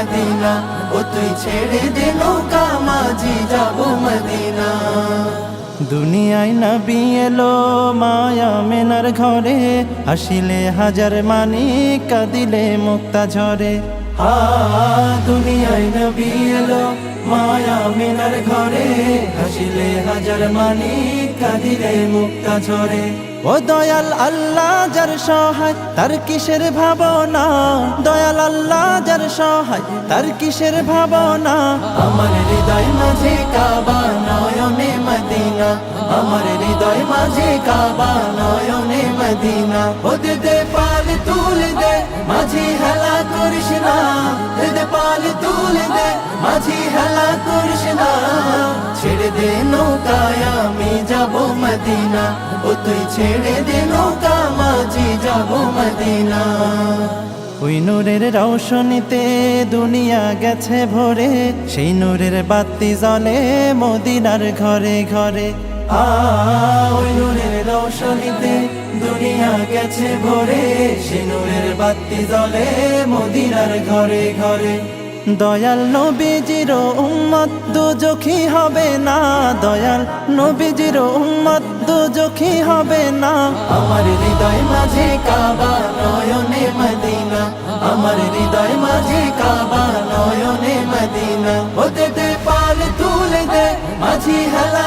Medina oh তুই ছেড়ে দে নৌকা মাঝি যাব মদিনা। দুনিয়ায় নবী এলো মায়া মেনার ঘরে হাসিলে হাজার মানি কাঁদিলে মুক্তা ঝরে। হা দুনিয়ায় নবী এলো মায়া মেনার ঘরে হাসিলে হাজার মানি মুক্তা ঝরে। ও দয়াল আল্লাহ যার সহায়, তার কিসের ভাবনা? দয়াল আল্লাহ যার সহায়, তার কিসের ভাবনা? আমার হৃদয় মাঝে কাবা নয়নে মদিনা। আমার হৃদয় মাঝে কাবা নয়নে মদিনা। দে পাল তুলে দে, মাঝি হেলা করিস না। পাল তুলে দে, মাঝি হেলা করিস না। ছেড়ে দে নৌকায় আমি যাব মদিনা? ও তুই ছেড়ে দে নৌকা মাঝি যাব মদিনা। ওই নূরের রৌশনীতে দুনিয়া গেছে ভরে সেই নূরের বাতি জ্বলে মদিনার ঘরে ঘরে। ওই নূরের রৌশনীতে দুনিয়া গেছে ভরে সেই নূরের বাতি জ্বলে মদিনার ঘরে ঘরে। দয়াল নবীজির উম্মত দুজখী হবে না। দয়াল নবীজির উম্মত দুজখী হবে না। আমার হৃদয় মাঝে কাবা, নয়নে মদিনা। আমার হৃদয় মাঝে কাবা, নয়নে মদিনা। হতে পাল তুলে দে, মাঝি হেলা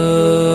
Oh.